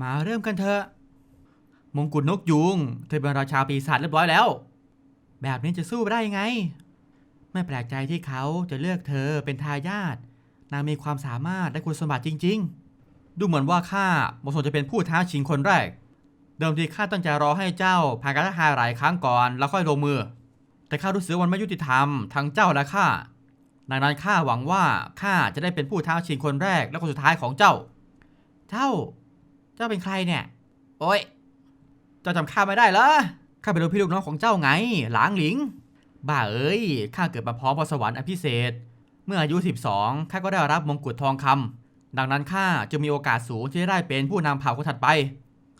มาเริ่มกันเถอะ มงกุฎนกยุงเธอเป็นราชาปีศาจเรียบร้อยแล้ว แบบนี้จะสู้ได้ยังไง ไม่แปลกใจที่เขาจะเลือกเธอเป็นทายาท นางมีความสามารถและคุณสมบัติจริง ๆ ดูเหมือนว่าข้าเหมาะสมจะเป็นผู้ท้าชิงคนแรก เดิมทีข้าตั้งใจรอให้เจ้าผ่านการท้าทายหลายครั้งก่อนแล้วค่อยลงมือ แต่ข้ารู้สึกวันไม่ยุติธรรมทั้งเจ้าและข้าดังนั้นข้าหวังว่าข้าจะได้เป็นผู้ท้าชิงคนแรกและคนสุดท้ายของเจ้า เจ้า เจ้าเป็นใครเนี่ย โอ้ย เจ้าจำข้าไม่ได้เหรอ ข้าเป็นลูกพี่ลูกน้องของเจ้าไง หลางหลิง บ้าเอ้ย ข้าเกิดมาพร้อมพรสวรรค์อันพิเศษ เมื่ออายุ 12 ข้าก็ได้รับมงกุฎทองคำดังนั้นข้าจึงมีโอกาสสูงที่จะได้เป็นผู้นำเผ่าคนถัดไป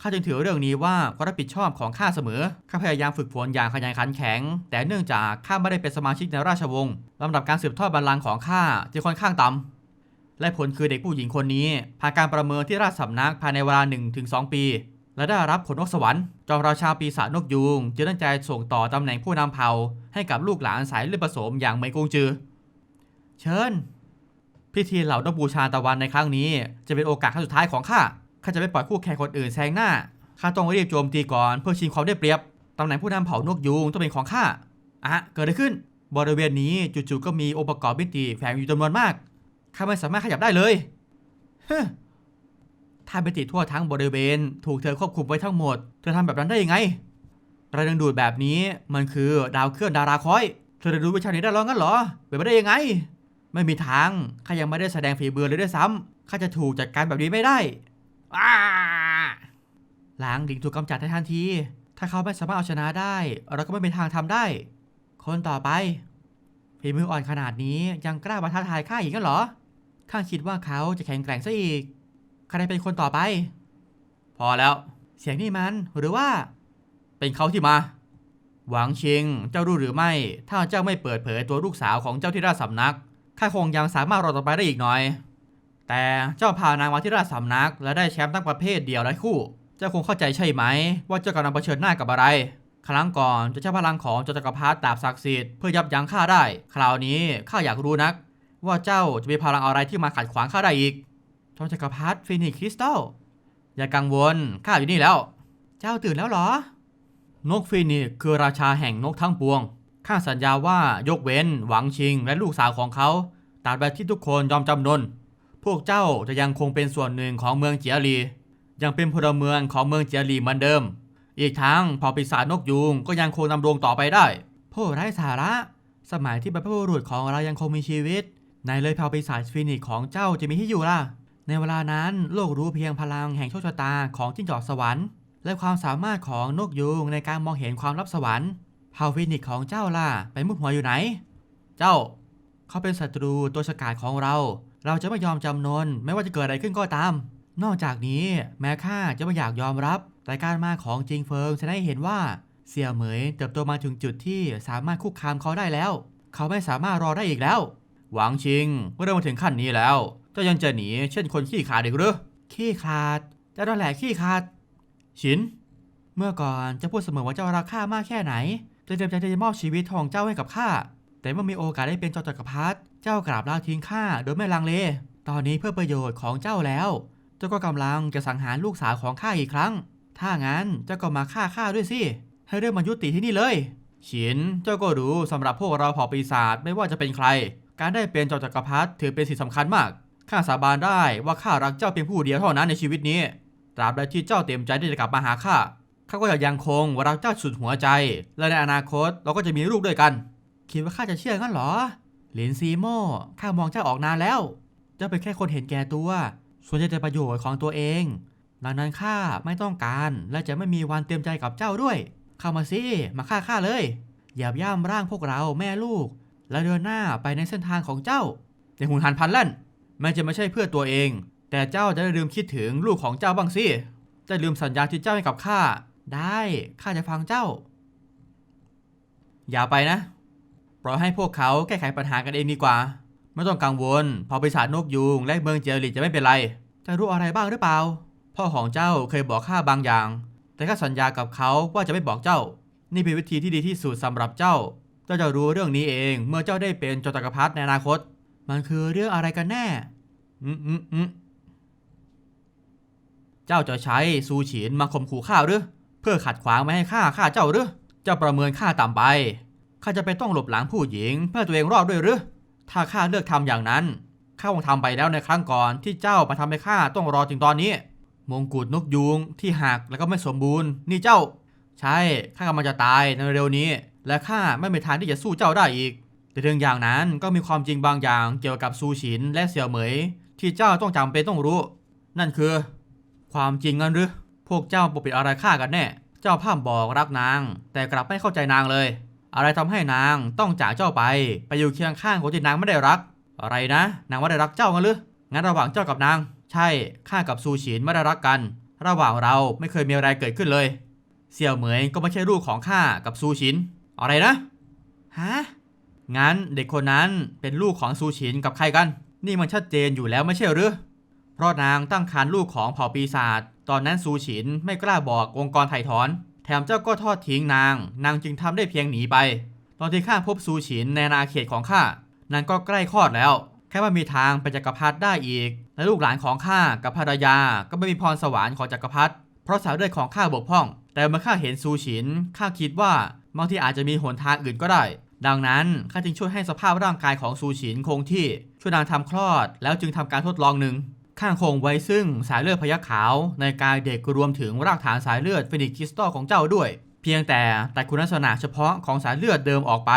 ข้าจึงถือเรื่องนี้ว่าความรับผิดชอบของข้าเสมอ ข้าพยายามฝึกฝนอย่างขยันขันแข็ง แต่เนื่องจากข้าไม่ได้เป็นสมาชิกในราชวงศ์ลำดับการสืบทอดบัลลังก์ของข้าจึงค่อนข้างต่ำ และผลคือเด็กผู้หญิงคนนี้ผ่านการประเมินที่ราชสำนักภายในเวลา 1-2 ปี และได้รับผลนกสวรรค์ จอมราชาปีศาจนกยูงจึงตั้งใจส่งต่อตำแหน่งผู้นำเผ่า ให้กับลูกหลานสายเลือดผสมอย่างเหมยกงจือ เชิญ พิธีเหล่านกบูชาตะวันในครั้งนี้ จะเป็นโอกาสครั้งสุดท้ายของข้าข้าจะไม่ปล่อยคู่แข่งคนอื่นแซงหน้าข้าต้องรีบโจมตีก่อนเพื่อชิงความได้เปรียบตำแหน่งผู้นำเผ่านกยูงต้องเป็นของข้าอะเกิดอะไรขึ้น บริเวณนี้จู่ๆก็มีองค์ประกอบมิติแฝงอยู่จำนวนมาก ข้าไม่สามารถขยับได้เลยเฮ้อถ้ามิติทั่วทั้งบริเวณ ถูกเธอควบคุมไว้ทั้งหมด เธอทำแบบนั้นได้ยังไงแรงดึงดูดแบบนี้มันคือดาวเคลื่อนดาราคอย เธอจะรู้วิชานี้ได้หรองั้นเหรอเป็นไปได้ยังไง ไม่มีทางข้ายังไม่ได้แสดงฝีมือเลยด้วยซ้ำข้าจะถูกจัดการแบบนี้ไม่ได้อ้างหลิงถูกกำจัดทันที ถ้าเขาไม่สามารถเอาชนะได้ เราก็ไม่มีทางทำได้ คนต่อไปฝีมืออ่อนขนาดนี้ยังกล้ามาท้าทายข้าอีกงั้นเหรอ ข้าคิดว่าเขาจะแข็งแกร่งซะอีก ใครเป็นคนต่อไป พอแล้ว เสียงนี่มัน หรือว่า เป็นเขาที่มา หวังชิง เจ้ารู้หรือไม่ ถ้าเจ้าไม่เปิดเผยตัวลูกสาวของเจ้าที่ราชสำนัก ข้าคงยังสามารถรอต่อไปได้อีกหน่อย แต่เจ้าพานางมาที่ราชสำนัก และได้แชมป์ทั้งประเภทเดียวและคู่ เจ้าคงเข้าใจใช่ไหม ว่าเจ้ากำลังเผชิญหน้ากับอะไร ครั้งก่อนจะใช้พลังของจ้าจักรพรรดิดาบศักดิ์สิทธิ์เพื่อยับยั้งข้าได้ คราวนี้ข้าอยากรู้นัก ว่าเจ้าจะมีพลังอะไรที่มาขัดขวางข้าได้อีกจอมจักรพรรดิฟินิกซ์คริสตัลอย่ากังวลข้าอยู่นี่แล้ว เจ้าตื่นแล้วเหรอ นกฟินิกคือราชาแห่งนกทั้งปวงข้าสัญญาว่ายกเว้น หวังชิง และลูกสาวของเขาตราบใดที่ทุกคนยอมจำนน พวกเจ้าจะยังคงเป็นส่วนหนึ่งของเมืองเจียรี ยังเป็นพลเมืองของเมืองเจียรีเหมือนเดิม อีกทั้งเผ่าปีศาจนกยูงก็ยังคงดำรงต่อไปได้ผู้ไร้สาระ สมัยที่บรรพบุรุษของเรายังคงมีชีวิต ในเลยเผ่าปีศาจฟินิกของเจ้าจะมีที่อยู่ล่ะ ในเวลานั้นโลกรู้เพียงพลังแห่งโชคชะตาของจิ้งจอกสวรรค์ และความสามารถของนกยูงในการมองเห็นความลับสวรรค์เผ่าฟินิกของเจ้าล่ะไปมุดหัวอยู่ไหน เจ้า เขาเป็นศัตรูตัวฉกาจของเรา เราจะไม่ยอมจำนนไม่ว่าจะเกิดอะไรขึ้นก็ตาม นอกจากนี้แม้ข้าจะไม่อยากยอมรับ แต่การมาของจิงเฟิงแสดงให้เห็นว่าเสี่ยเหมยเติบโตมาถึงจุดที่สามารถคุกคามเขาได้แล้ว เขาไม่สามารถรอได้อีกแล้ว หวังชิง เมื่อเริ่มาถึงขั้นนี้แล้วเจ้ายังจะหนีเช่นคนขี้ขาดอีกหรือขี้ขาดเจ้านั่นแหละขี้ขาด ชิน เมื่อก่อนเจะพูดเสมอว่าเจ้ารักข้ามากแค่ไหนจะเต็มใจจะมอบชีวิตของเจ้าให้กับข้าแต่เมื่อมีโอกาสได้เป็นจอจักรพรรดิเจ้ากราบลาทิ้งข้าโดยไม่ลังเล ตอนนี้เพื่อประโยชน์ของเจ้าแล้ว เจ้าก็กำลังจะสังหารลูกสาวของข้าอีกครั้ง ถ้างั้นเจ้าก็มาฆ่าข้าด้วยสิให้เรื่องมันยุติที่นี่เลยฉินเจ้าก็รู้สำหรับพวกเราเผ่าปีศาจไม่ว่าจะเป็นใคร การได้เป็นจอมจักรพรรดิถือเป็นสิ่งสำคัญมาก ข้าสาบานได้ว่าข้ารักเจ้าเพียงผู้เดียวเท่านั้นในชีวิตนี้ ตราบใดที่เจ้าเต็มใจที่จะกลับมาหาข้า ข้าก็จะยังคงรักเจ้าสุดหัวใจ และในอนาคตเราก็จะมีลูกด้วยกัน คิดว่าข้าจะเชื่องั้นหรอหลินซีโม่ข้ามองเจ้าออกนานแล้ว เจ้าเป็นแค่คนเห็นแก่ตัว ส่วนจะแต่ประโยชน์ของตัวเอง ดังนั้นข้าไม่ต้องการและจะไม่มีวันเตรียมใจกับเจ้าด้วย เข้ามาสิ มาฆ่าข้าเลยอย่าย่ำร่างพวกเราแม่ลูก และเดินหน้าไปในเส้นทางของเจ้าอย่าหุนหันพันแล่นแม้จะไม่ใช่เพื่อตัวเอง แต่เจ้าจะได้ลืมคิดถึงลูกของเจ้าบ้างสิจะลืมสัญญาที่เจ้าให้กับข้าได้ข้าจะฟังเจ้า อย่าไปนะปล่อยให้พวกเขาแก้ไขปัญหากันเองดีกว่า ไม่ต้องกังวลพอปีศาจนกยูงและเมืองเจริตจะไม่เป็นไรจะรู้อะไรบ้างหรือเปล่า พ่อของเจ้าเคยบอกข้าบางอย่าง แต่ข้าสัญญากับเขาว่าจะไม่บอกเจ้า นี่เป็นวิธีที่ดีที่สุดสำหรับเจ้า เจ้าจะรู้เรื่องนี้เองเมื่อเจ้าได้เป็นจอมจักพรรดิในอนาคต มันคือเรื่องอะไรกันแน่ อืมอืมอืมเจ้าจะใช้ซูฉินมาข่มขู่ข้าหรือ เพื่อขัดขวางไม่ให้ข้าฆ่าเจ้าหรือเจ้าประเมินข้าต่ำไปข้าจะไปต้องหลบหลังผู้หญิง เพื่อตัวเองรอดด้วยหรือถ้าข้าเลือกทำอย่างนั้นข้าคงทำไปแล้วในครั้งก่อนที่เจ้ามาทำให้ข้าต้องรอถึงตอนนี้ มงกุฎนกยูงที่หักแล้วก็ไม่สมบูรณ์ นี่เจ้า ใช่ข้ากำลังจะตายในเร็วนี้ และข้าไม่มีทางที่จะสู้เจ้าได้อีกแต่เรื่องอย่างนั้นก็มีความจริงบางอย่างเกี่ยวกับซูฉินและเสี่ยวเหมย ที่เจ้าต้องจำเป็นต้องรู้ นั่นคือ ความจริงงั้นหรือพวกเจ้าปกปิดอะไรข้ากันแน่ เจ้าพร่ำบอกรักนาง แต่กลับไม่เข้าใจนางเลย อะไรทำให้นางต้องจากเจ้าไป ไปอยู่เคียงข้างคนที่นางไม่ได้รัก อะไรนะ นางไม่ได้รักเจ้างั้นหรืองั้นระหว่างเจ้ากับนาง ใช่ข้ากับซูฉินไม่ได้รักกัน ระหว่างเราไม่เคยมีอะไรเกิดขึ้นเลย เสี่ยวเหมยก็ไม่ใช่ลูกของข้ากับซูฉิน อะไรนะ ฮะ งั้นเด็กคนนั้นเป็นลูกของซูฉินกับใครกัน นี่มันชัดเจนอยู่แล้วไม่ใช่หรือ เพราะนางตั้งครรภ์ลูกของเผ่าปีศาจ ตอนนั้นซูฉินไม่กล้าบอกองค์กรไถ่ถอน แถมเจ้าก็ทอดทิ้งนาง นางจึงทำได้เพียงหนีไป ตอนที่ข้าพบซูฉินในอาเขตของข้า นางก็ใกล้คลอดแล้ว แค่ว่ามีทางเป็นจักรพรรดิได้อีก และลูกหลานของข้ากับภรรยา ก็ไม่มีพรสวรรค์ของจักรพรรดิ เพราะสายเลือดของข้าบกพร่อง แต่เมื่อข้าเห็นซูฉินข้าคิดว่า บางทีอาจจะมีหนทางอื่นก็ได้ ดังนั้นข้าจึงช่วยให้สภาพร่างกายของซูฉินคงที่ช่วยนางทำคลอด แล้วจึงทำการทดลองหนึ่งข้างคงไว้ซึ่งสายเลือดพยัคขาวในกายเด็กรวมถึงรากฐานสายเลือดฟินิกคริสตัลของเจ้าด้วย เพียงแต่แต่คุณลักษณะเฉพาะของสายเลือดเดิมออกไป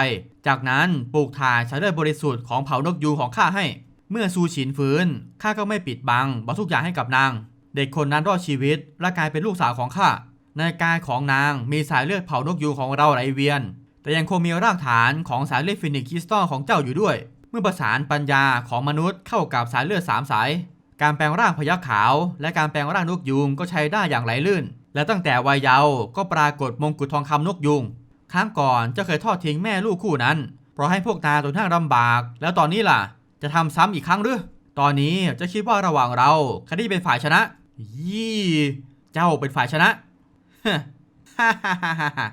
จากนั้นปลูกถ่ายสายเลือดบริสุทธิ์ของเผ่านกยูงของข้าให้ เมื่อซูฉินฟื้นข้าก็ไม่ปิดบังบอกทุกอย่างให้กับนาง เด็กคนนั้นรอดชีวิตและกลายเป็นลูกสาวของข้า ในกายของนางมีสายเลือดเผ่านกยูงของเราไหลเวียน แต่ยังคงมีรากฐานของสายเลือดฟินิกซ์คริสตัลของเจ้าอยู่ด้วย เมื่อประสานปัญญาของมนุษย์เข้ากับสายเลือดสามสาย การแปลงร่างพยัคฆ์ขาว และการแปลงร่างนกยูงก็ใช้ได้อย่างไหลลื่น และตั้งแต่วัยเยาว์ก็ปรากฏมงกุฎทองคำนกยูงครั้งก่อนเจ้าเคยทอดทิ้งแม่ลูกคู่นั้น เพราะให้พวกนางจนทั้งลำบาก แล้วตอนนี้ล่ะ จะทำซ้ำอีกครั้งหรือตอนนี้จะคิดว่าระหว่างเราครที่เป็นฝ่ายชนะ ยี่ เจ้าเป็นฝ่ายชนะ ฮ่าฮ่าฮ่าฮ่า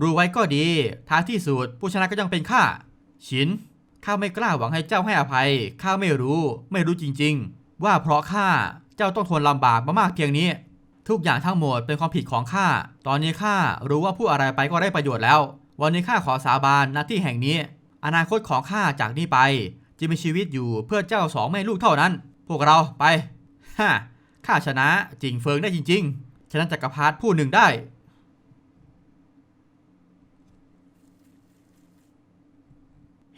รู้ไว้ก็ดี ท้ายที่สุดผู้ชนะก็ยังเป็นข้า ชิน ข้าไม่กล้าหวังให้เจ้าให้อภัย ข้าไม่รู้ ไม่รู้จริง ๆ ว่าเพราะข้า เจ้าต้องทนลำบากมามากเพียงนี้ ทุกอย่างทั้งหมดเป็นความผิดของข้า ตอนนี้ข้ารู้ว่าพูดอะไรไปก็ได้ประโยชน์แล้ว วันนี้ข้าขอสาบานหน้าที่แห่งนี้ อนาคตของข้าจากนี้ไป จะมีชีวิตอยู่เพื่อเจ้าสองแม่ลูกเท่านั้น พวกเราไปฮ่าข้าชนะจริงเฟิงได้จริง ๆ ชนะจักรพรรดิผู้หนึ่งได้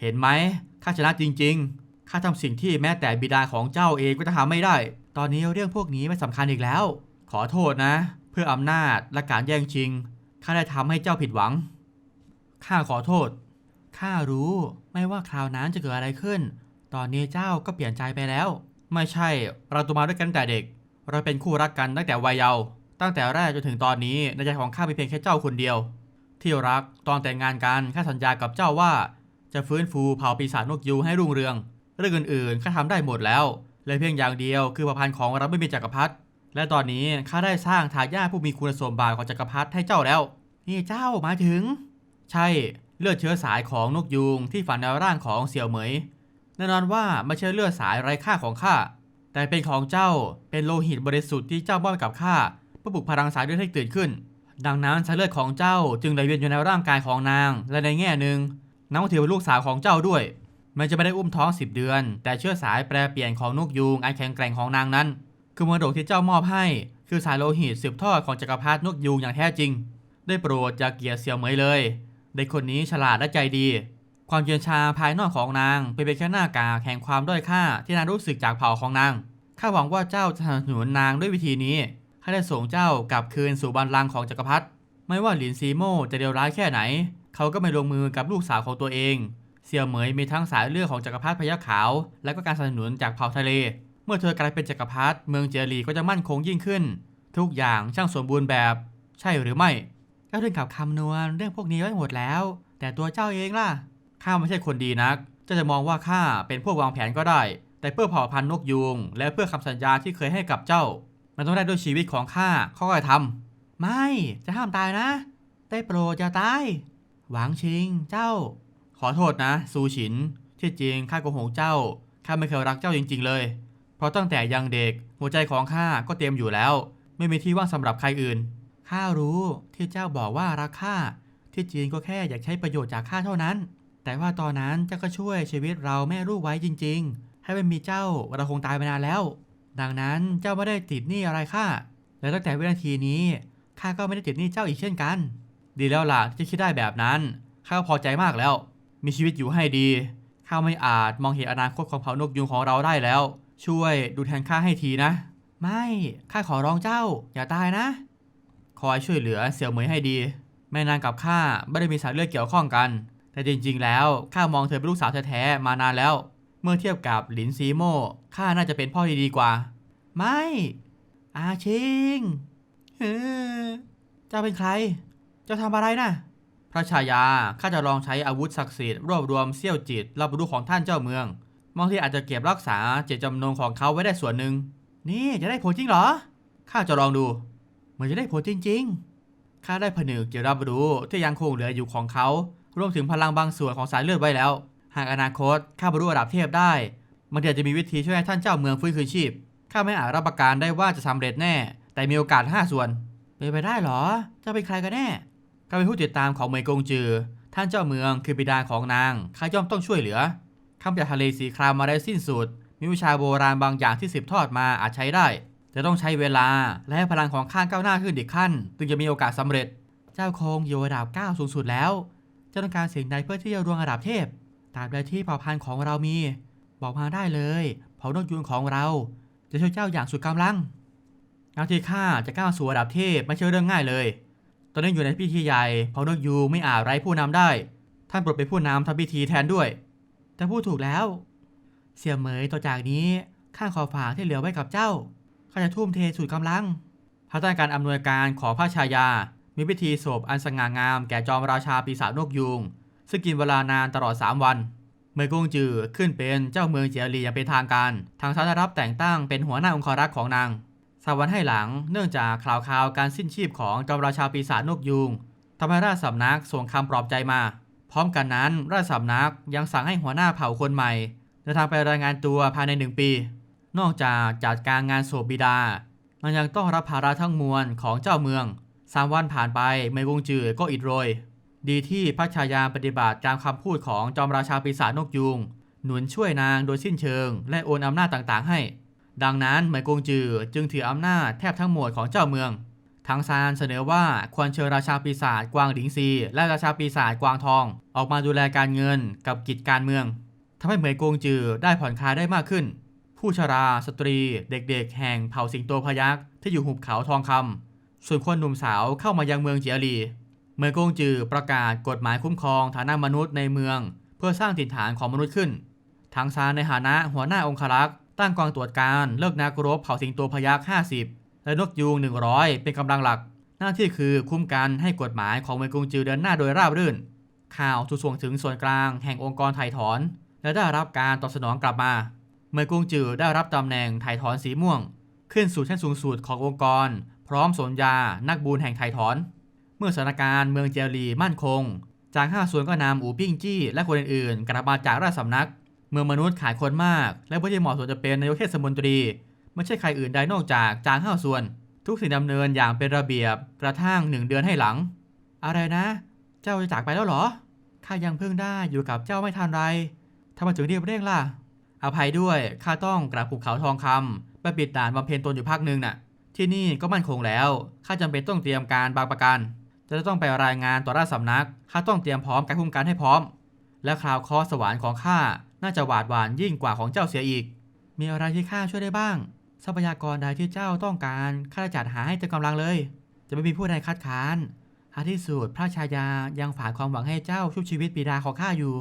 เห็นไหมข้าชนะจริง ๆ ข้าทำสิ่งที่แม้แต่บิดาของเจ้าเองก็จะทำไม่ได้ ตอนนี้เรื่องพวกนี้ไม่สำคัญอีกแล้ว ขอโทษนะ เพื่ออำนาจและการแย่งชิง ข้าได้ทำให้เจ้าผิดหวัง ข้าขอโทษ ข้ารู้ไม่ว่าคราวนั้นจะเกิดอะไรขึ้น ตอนนี้เจ้าก็เปลี่ยนใจไปแล้ว ไม่ใช่ เราโตัวมาด้วยกันแต่เด็ก เราเป็นคู่รักกันตั้งแต่วัยเยาว์ ตั้งแต่แรกจนถึงตอนนี้ในใจของข้ามีเพียงแค่เจ้าคนเดียว ที่รักตอนแต่งงานกันข้าสัญญากับเจ้าว่า จะฟื้นฟูเผ่าปีศาจนกยูงให้รุ่งเรือง เรื่องอื่นๆข้าทำได้หมดแล้วเลยเพียงอย่างเดียวคือประพันธ์ของเราไม่มีจักรพรรดิและตอนนี้ข้าได้สร้างทายาทผู้มีคุณสมบัติของจักรพรรดิให้เจ้าแล้ว นี่เจ้ามาถึง ใช่เลือดเชื้อสายของนกยูงที่ฝันในร่างของเสี่ยวเหมยแน่นอนว่าไม่ใช่เลือดสายไร้ค่าของข้าแต่เป็นของเจ้าเป็นโลหิตบริสุทธิ์ที่เจ้ามอบกับข้า เพื่อปลุกพลังสายเลือดให้ตื่นขึ้น ดังนั้นสายเลือดของเจ้าจึงไหลเวียนอยู่ในร่างกายของนาง และในแง่หนึ่งนางก็ถือเป็นลูกสาวของเจ้าด้วยมันจะไม่ได้อุ้มท้อง 10 เดือน แต่เชื้อสายแปรเปลี่ยนของนกยูงอันแข็งแกร่งของนางนั้น คือมรดกที่เจ้ามอบให้ คือสายโลหิตสืบทอดของจักรพรรดินกยูงอย่างแท้จริง ได้โปรดอย่าเกียดเสี่ยวเหมยเลย เด็กคนนี้ฉลาดและใจดี ความเย็นชาภายนอกของนางเป็นเพียงแค่หน้ากากแห่งความด้อยค่าที่นางรู้สึกจากเผ่าของนางข้าหวังว่าเจ้าจะสนับสนุนนางด้วยวิธีนี้ ข้ได้ส่งเจ้ากลับคืนสู่บัลลังก์ของจักรพรรดิไม่ว่าหลินซีโม่จะเดียวร้ายแค่ไหน เขาก็ไม่ลงมือกับลูกสาวของตัวเอง เสี่ยวเหมยมีทั้งสายเลือดของจักรพรรดิพยัคฆ์ขาว และก็การสนับสนุนจากเผ่าทะเล เมื่อเธอกลายเป็นจักรพรรดิเมืองเจรีก็จะมั่นคงยิ่งขึ้น ทุกอย่างช่างสมบูรณ์แบบ ใช่หรือไม่ก็ถึงกับคำนวณเรื่องพวกนี้ไว้หมดแล้ว แต่ตัวเจ้าเองล่ะข้าไม่ใช่คนดีนักเจ้าจะมองว่าข้าเป็นพวกวางแผนก็ได้ แต่เพื่อเผ่าพันธุ์นกยูงและเพื่อคำสัญญาที่เคยให้กับเจ้า มันต้องได้ด้วยชีวิตของข้าข้าก็จะทำไม่จะห้ามตายนะ ได้โปรดอย่าตาย หวังชิงเจ้า ขอโทษนะ ซูฉิน ที่จริงข้าโกหกเจ้าข้าไม่เคยรักเจ้าจริง ๆ เลย เพราะตั้งแต่ยังเด็กหัวใจของข้าก็เต็มอยู่แล้ว ไม่ม่มีที่ว่างสำหรับใครอื่นข้ารู้ที่เจ้าบอกว่ารักข้าที่จริงก็แค่อยากใช้ประโยชน์จากข้าเท่านั้น แต่ว่าตอนนั้นเจ้าก็ช่วยชีวิตเราแม่ลูกไว้จริง ๆ ให้ไม่มีเจ้าเราคงตายไปนานแล้ว ดังนั้นเจ้าไม่ได้ติดหนี้อะไรข้าและตั้งแต่วินาทีนี้ข้าก็ไม่ได้ติดหนี้เจ้าอีกเช่นกัน ดีแล้วล่ะที่คิดได้แบบนั้นข้าก็พอใจมากแล้ว มีชีวิตอยู่ให้ดีข้าไม่อาจมองเห็นอนาคตของเผ่านกยุงของเราได้แล้ว ช่วยดูแทนข้าให้ทีนะ ไม่ข้าขอร้องเจ้า อย่าตายนะ คอยช่วยเหลือเสี่ยวเหมยให้ดี แม่นางกับข้าไม่ได้มีสายเลือดเกี่ยวข้องกัน แต่จริงๆแล้วข้ามองเธอเป็นลูกสาวแท้ๆมานานแล้ว เมื่อเทียบกับหลินซีโม่ข้าน่าจะเป็นพ่อที่ดีกว่า ไม่ อาชิงเฮ้อเจ้าเป็นใคร เจ้าทำอะไรนะ่ะ พระชายาข้าจะลองใช้อาวุธศักดิ์สิทธิ์รวบรวมเสี้ยวจิตรับรู้ของท่านเจ้าเมืองมองที่อาจจะเก็บรักษาเจตจำนงของเขาไว้ได้ส่วนหนึ่ง นี่จะได้ผลจริงเหรอ ข้าจะลองดูเหมือนจะได้ผลจริง ๆ ข้าได้ผนึกเกี่ยวรับรู้ที่ยังคงเหลืออยู่ของเขา รวมถึงพลังบางส่วนของสายเลือดไว้แล้ว หากอนาคตข้าบรรลุระดับเทพได้มันเดี๋ยวจะมีวิธีช่วยให้ท่านเจ้าเมืองฟื้นคืนชีพข้าไม่อาจรับประกันได้ว่าจะสำเร็จแน่ แต่มีโอกาส 5 ส่วนเป็นไปได้เหรอเจ้าเป็นใครกันแน่ข้าเป็นผู้ติดตามของเหมยกงจือ ท่านเจ้าเมืองคือบิดาของนางข้าย่อมต้องช่วยเหลือข้ามจากทะเลสีครามมาได้สิ้นสุด มีวิชาโบราณบางอย่างที่สืบทอดมาอาจใช้ได้ จะต้องใช้เวลาและให้พลังของข้าก้าวหน้าขึ้นอีกขั้นจึงจะมีโอกาสสำเร็จ เจ้าคงอยู่ระดับ9สูงสุดแล้ว เจ้าต้องการสิ่งใดเพื่อที่จะรวงระดับเทพ ตราบใดที่เผ่าพันธุ์ของเรามี บอกมาได้เลยเผ่านกยูงของเรา จะช่วยเจ้าอย่างสุดกำลังกาที่ข้าจะก้าวสู่ระดับเทพไม่ใช่เรื่องง่ายเลย ตอนนี้อยู่ในพิธีใหญ่เผ่านกยูงไม่อาจไร้ผู้นำได้ ท่านโปรดเป็นผู้นำทำพิธีแทนด้วย แต่พูดถูกแล้ว เสี่ยเหมยต่อจากนี้ข้าขอฝากที่เหลือไว้กับเจ้าข้าจะทุ่มเทสุดกำลังภายใต้การอำนวยการของพระชายา มีพิธีศพอันสง่างามแก่จอมราชาปีศาจนกยูง ซึ่งกินเวลานานตลอด 3 วัน เมยกงจือขึ้นเป็นเจ้าเมืองเจียรีอย่างเป็นทางการ ทางสารรับแต่งตั้งเป็นหัวหน้าองครักษ์ของนางสามวันให้หลังเนื่องจากข่าวข่าวการสิ้นชีพของจอมราชาปีศาจนกยูงทำให้ราชสำนักส่งคำปลอบใจมา พร้อมกันนั้นราชสำนักยังสั่งให้หัวหน้าเผ่าคนใหม่เดินทางไปรายงานตัวภายในหนึ่งปี นอกจากจัดการงานโศพบิดามันยังต้องรับภาระทั้งมวลของเจ้าเมืองสามวันผ่านไปเมยกงจือก็อิดโรย ดีที่พระชายาปฏิบัติตามคำพูดของจอมราชาปีศาจนกยูงหนุนช่วยนางโดยสิ้นเชิง และโอนอำนาจต่างๆ ให้ ดังนั้นเหมยกงจือจึงถืออำนาจแทบทั้งหมดของเจ้าเมืองทางซานเสนอว่าควรเชิญราชาปีศาจกวางหลิงซี และราชาปีศาจกวางทอง ออกมาดูแลการเงินกับกิจการเมืองทำให้เหมยกงจือได้ผ่อนคลายได้มากขึ้น ผู้ชราสตรีเด็กๆ แห่งเผ่าสิงโตพยักษ์ที่อยู่หุบเขาทองคำส่วนคนหนุ่มสาวเข้ามายังเมืองเจียรี เมื่อกงจือประกาศกฎหมายคุ้มครองฐานะมนุษย์ในเมือง เพื่อสร้างถิ่นฐานของมนุษย์ขึ้น ทางซานในฐานะหัวหน้าองครักษ์ตั้งกองตรวจการเลิกนักรบเผ่าสิงโตพยักษ์50และนกยูง100เป็นกำลังหลัก หน้าที่คือคุ้มกันให้กฎหมายของเมืองกงจือเดินหน้าโดยราบรื่น ข่าวถูกส่งถึงส่วนกลางแห่งองค์กรไถ่ถอน และได้รับการตอบสนองกลับมา เมื่อกงจือได้รับตำแหน่งไถ่ถอนสีม่วง ขึ้นสู่ชั้นสูงสุดขององค์กร พร้อมสนยานักบูญแห่งไถ่ถอน มื่อสถานการณ์เมืองเจลีมั่นคง จากห้าส่วนก็นำอูปิ้งจี้และคนอื่นๆ กลับมาจากราชสำนัก เมืองมนุษย์ขาดคนมาก และผู้ที่เหมาะสมจะเป็นนายกเทศมนตรี ไม่ใช่ใครอื่นใดนอกจากจางห้าส่วน ทุกสิ่งดำเนินอย่างเป็นระเบียบกระทั่งหนึ่งเดือนให้หลัง อะไรนะ เจ้าจะจากไปแล้วเหรอข้ายังเพิ่งได้อยู่กับเจ้าไม่ทันไรทำไมถึงเรียบเร่งล่ะ อภัยด้วยข้าต้องกลับภูเขาทองคำไปปิดด่านบำเพ็ญตนอยู่พักหนึ่งน่ะ ที่นี่ก็มั่นคงแล้วข้าจำเป็นต้องเตรียมการบางประการ จะต้องไปรายงานต่อราชสำนัก ข้าต้องเตรียมพร้อมการคุ้มกันให้พร้อม และคราวคอสวรรค์ของข้าน่าจะหวาดหวานยิ่งกว่าของเจ้าเสียอีก มีอะไรที่ข้าช่วยได้บ้าง ทรัพยากรใดที่เจ้าต้องการข้าจะจัดหาให้เต็มกำลังเลย จะไม่มีผู้ใดคัดค้านหาที่สุดพระชายายังฝากความหวังให้เจ้าชุบชีวิตบิดาของข้าอยู่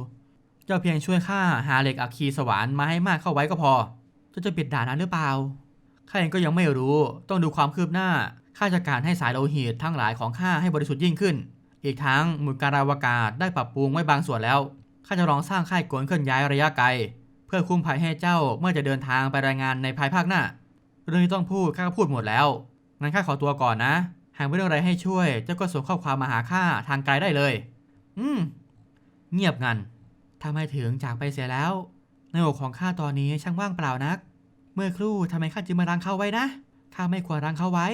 เจ้าเพียงช่วยข้าหาเหล็กอัคคีสวรรค์มาให้มากเข้าไว้ก็พอ เจ้าจะปิดด่านนั้นหรือเปล่าข้าเองก็ยังไม่รู้ ต้องดูความคืบหน้า ข้าจะการให้สายโลหิตทั้งหลายของข้าให้บริสุทธิ์ยิ่งขึ้น อีกทั้งหมุดการอวกาศได้ปรับปรุงไว้บางส่วนแล้ว ข้าจะลองสร้างค่ายกลเคลื่อนย้ายระยะไกล เพื่อคุ้มภัยให้เจ้าเมื่อจะเดินทางไปรายงานในภายภาคหน้า เรื่องที่ต้องพูดข้าก็พูดหมดแล้ว งั้นข้าขอตัวก่อนนะ หากมีเรื่องอะไรให้ช่วย เจ้าก็ส่งข้อความมาหาข้าทางไกลได้เลย อืม เงียบงันทำไมถึงจากไปเสียแล้ว ในอกของข้าตอนนี้ช่างว่างเปล่านัก เมื่อครู่ทำไมข้าจึงมารังเขาไว้นะ ข้าไม่ควรรังเขาไว้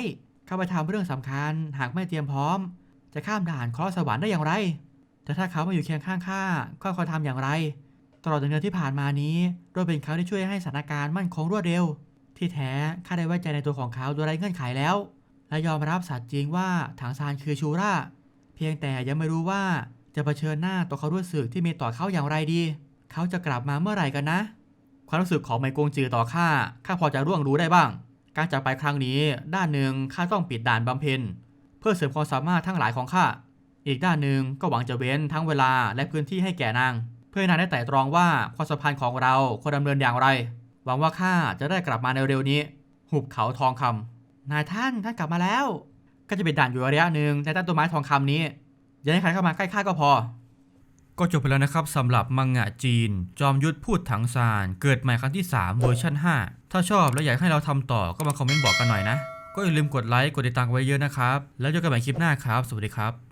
เข้าไปทำเรื่องสำคัญ หากไม่เตรียมพร้อม จะข้ามด่านคราะห์สวรรค์ได้อย่างไร แต่ถ้าเขามาอยู่เคียงข้างข้าข้าควรทำอย่างไร ตลอดเดือนที่ผ่านมานี้โดยเป็นเขาที่ช่วยให้สถานการณ์มั่นคงรวดเร็ว ที่แท้ข้าได้ไว้ใจในตัวของเขาโดยไร้เงื่อนไขแล้ว และยอมรับสัตย์จริงว่าถังซานคือชูราเพียงแต่ยังไม่รู้ว่าจะเผชิญหน้าต่อควารู้สึกที่มีต่อเขาอย่างไรดี เขาจะกลับมาเมื่อไหร่กันนะ ความรู้สึกของไมกงจือต่อข้าข้าพอจะร่วงรู้ได้บ้าง การจากไปครั้งนี้ ด้านหนึ่งข้าต้องปิดด่านบำเพ็ญเพื่อเสริมความสามารถทั้งหลายของข้า อีกด้านหนึ่งก็หวังจะเว้นทั้งเวลาและพื้นที่ให้แก่นาง เพื่อให้นางได้ไต่ตรองว่าความสัมพันธ์ของเราควรดำเนินอย่างไร หวังว่าข้าจะได้กลับมาในเร็วนี้ หุบเขาทองคำนายท่านท่านกลับมาแล้ว ก็จะเป็นด่านอยู่ระยะหนึ่งในต้นต้นไม้ทองคำนี้ อย่าให้ใครเข้ามาใกล้ข้าก็พอ ก็จบไปแล้วนะครับสำหรับมังงะจีน จอมยุทธพูดถังซาน เกิดใหม่ครั้งที่ 3 เวอร์ชัน5 ถ้าชอบและอยากให้เราทำต่อก็มาคอมเมนต์บอกกันหน่อยนะ ก็อย่าลืมกดไลค์กดติดตามกันไว้เยอะนะครับ แล้วเจอกันใหม่คลิปหน้าครับ สวัสดีครับ